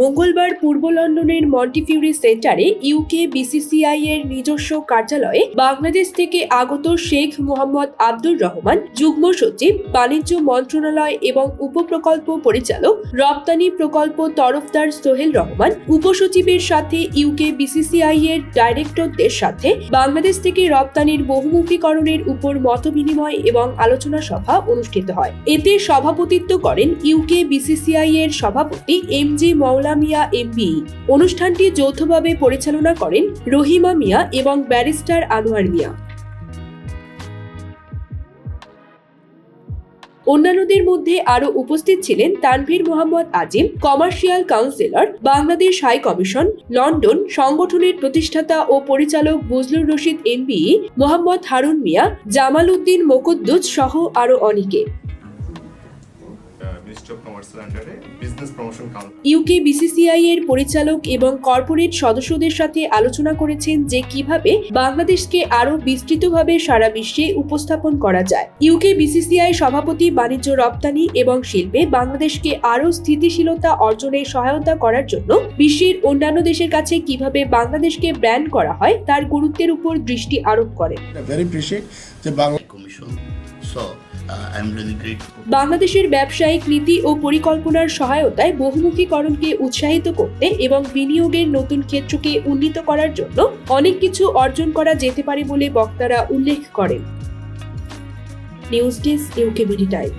মঙ্গলবার পূর্ব লন্ডনের মন্টিফিউরি সেন্টারে ইউকে বিসিসিআই এর নিজস্ব কার্যালয়ে বাংলাদেশ থেকে আগত শেখ মোহাম্মদ আব্দুর রহমান, যুগ্ম সচিব, বাণিজ্য মন্ত্রণালয় এবং উপপ্রকল্প পরিচালক রপ্তানি প্রকল্প তরফদার সোহেল রহমান, উপসচিবের সাথে ইউকে বিসিসিআই এর ডাইরেক্টরদের সাথে বাংলাদেশ থেকে রপ্তানির বহুমুখীকরণের উপর মতবিনিময় এবং আলোচনা সভা অনুষ্ঠিত হয়। এতে সভাপতিত্ব করেন ইউকে বিসিসিআই এর সভাপতি এম জি মৌলা মিয়া এমবি অনুষ্ঠানটি যৌথভাবে পরিচালনা করেন রহিমা মিয়া এবং ব্যারিস্টার আনোয়ার মিয়া। অন্যান্যদের মধ্যে আরও উপস্থিত ছিলেন Tanvir Mohammad Azim, commercial counsellor, Bangladesh high commission, London সংগঠনের প্রতিষ্ঠাতা ও পরিচালক বুজলুর রশিদ এমবিই মোহাম্মদ হারুন মিয়া, জামাল উদ্দিন মোকদ্দুজ সহ আরও অনেকে। মিনিস্ট্রি অফ কমার্সের আন্ডারে business promotion council UK BCCI এর পরিচালক এবং কর্পোরেট সদস্যদের সাথে আলোচনা করেছেন যে কীভাবে বাংলাদেশকে আরও বিস্তৃতভাবে সারা বিশ্বে উপস্থাপন করা যায় ইউকে বিসিসিআই সভাপতি বাণিজ্য রপ্তানি এবং শিল্পে বাংলাদেশকে আরও স্থিতিশীলতা অর্জনে সহায়তা করার জন্য বিশ্বের অন্যান্য দেশের কাছে কীভাবে বাংলাদেশকে ব্র্যান্ড করা হয় তার গুরুত্বের উপর দৃষ্টি আরোপ করেন যে বাংলা. বাংলাদেশের ব্যবসায়িক নীতি ও পরিকল্পনার সহায়তায় বহুমুখীকরণকে উৎসাহিত করতে এবং বিনিয়োগের নতুন ক্ষেত্রকে উন্নীত করার জন্য অনেক কিছু অর্জন করা যেতে পারে বলে বক্তারা উল্লেখ করেন। News desk UK time.